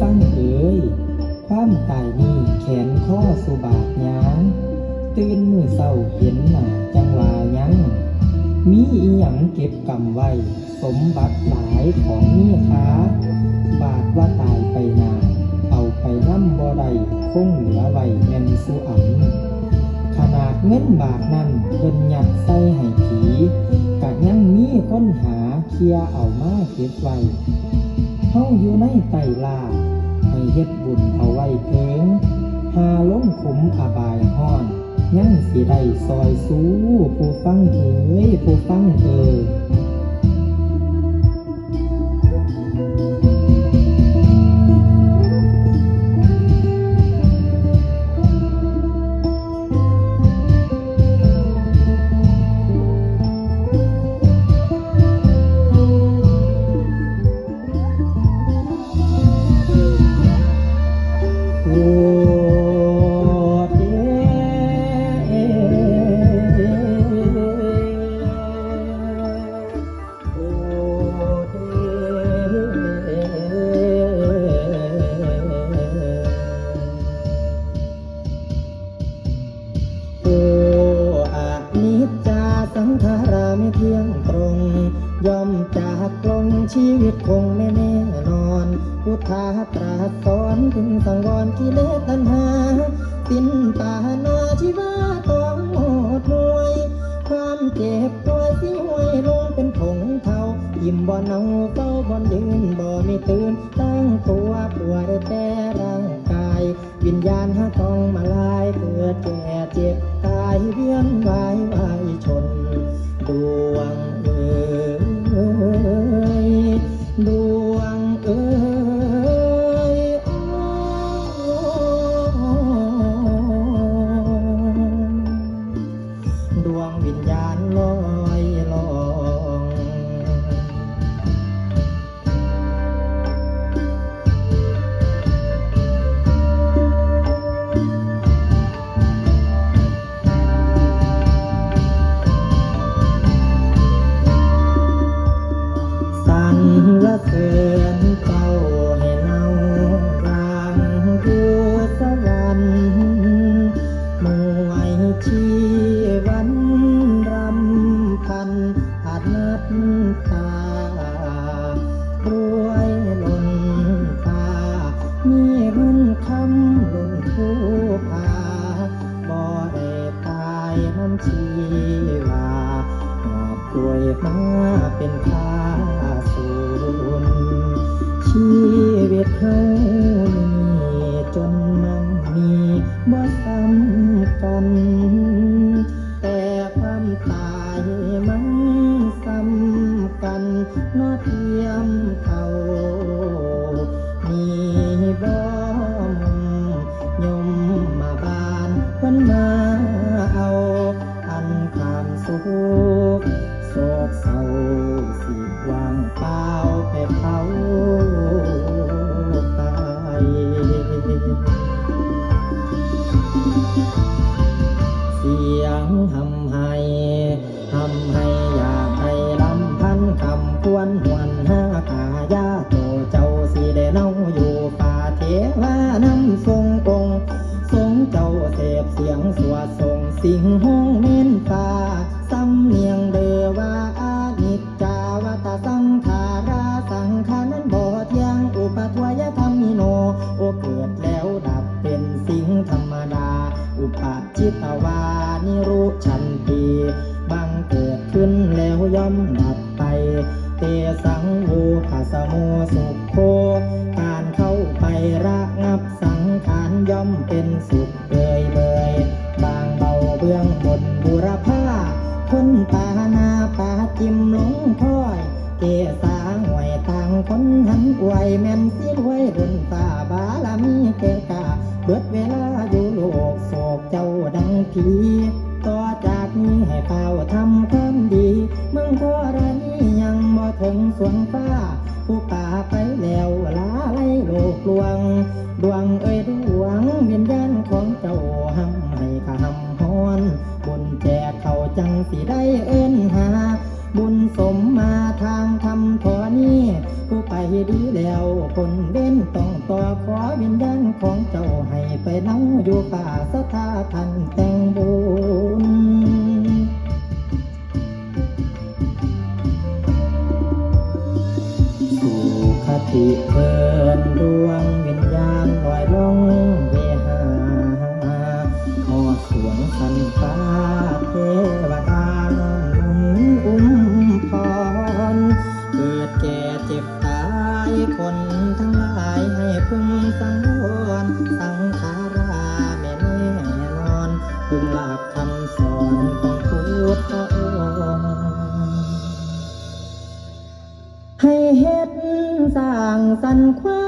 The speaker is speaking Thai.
ฟังเอ๋ยความตายนี่แขนข้อสุบากยางตื่นมือเศร้าเห็นหน้าจังวายัง มีอีหยังเก็บกำไว้ สมบัติหลายของเมียค้า บาดว่าตายไปนานเอาไปน้ำบ่อใดคงเหลือไว้แมนสุอังขนาดเงินบาทนั้นเพิ่นหยัดใส่ให้ผีกะยังมีค้นหาเคลียเอามาเก็บไว้เฮาอยู่ในไตลา เฮ็ดบุญเอาไว้เพิงหาล้มขุมอบายห้อน ยังสิได้ซอยสู้ผู้ฟังเอ๋ยผู้ฟังเออ นิจจาสังขาราไม่เที่ยงตรง ย่อมจากลงชีวิตคงไม่แน่นอนพุทธาตรัสสอนถึงสังวรกิเลสตัณหา สิ้นปานาชีวาต้องหมดหน่วย ความเจ็บป่วยสิห้วยลงเป็นผงเทายิ้มบ่เนาเฝ้าบ่อนยืนบ่มีตื่น ตั้งตัวป่วยแต่ร่างกาย วิญญาณหาต้องมาลายเกิดแก่เจ็บตายเวียนวายวาย ด เสริญเจ้าให้เนาร่างอยู่สวรรค์มวยชีวันรำพันอาจนัดตารวยล้นฟ้ามีเงินคำล้นผู้พาบ่ได้ตายน้ำชีวาหอบกล้วยมาเป็นค่า เขานี่จนมันมีบ่ซ้ำกัน แต่ความตายมันซ้ำกันนอเทียมเขามีบ่ เน่าอยู่ป่าเทวานำทรงองค์ทรงเจ้าเสพเสียงสวดทรงสิงห้องเม้นฟ้าสำเนียงเดอว่าอานิจจาวัตสังขาราสังขารนั้นบ่เที่ยงอุปทวยธรรมิโน โอเกิดแล้วดับเป็นสิ่งธรรมดา อุปาจิตวานิรุชันตีบังเกิดขึ้นแล้วย่อมดับไป เตสังโวภาสโมสุโค เบื้องบนบุรพาคนตาหนาปาจิมหลงพ้อย เกสาหวยต่างคนหันอวยแม่นสิรวยรุนป่าบาลามีเกกาเบิดเวลาอยู่โลกโศกเจ้าดังผีต่อจากนี้ให้เฝ้าทำความดี เมืองพรณียังบ่ถึงสวงฟ้าผู้ป่าไป มาทางทำพอนี้ผู้ไปดีแล้วคนเว้นต้องต่อขอวิญญาณของเจ้าให้ไปนั่งอยู่ป่าสถาทันแต่งบุญสู่คติเพลินดวงวิญญาณลอยลงเวหาขอสวงสันฟ้าเทวดา um, mm อุ้ม คนทั้งหลายให้พึงสังวรสังขาราแม่แน่นอนพึงหลับคำสอนของพุทธองค์ให้เฮ็ดสร้างสรรค์วา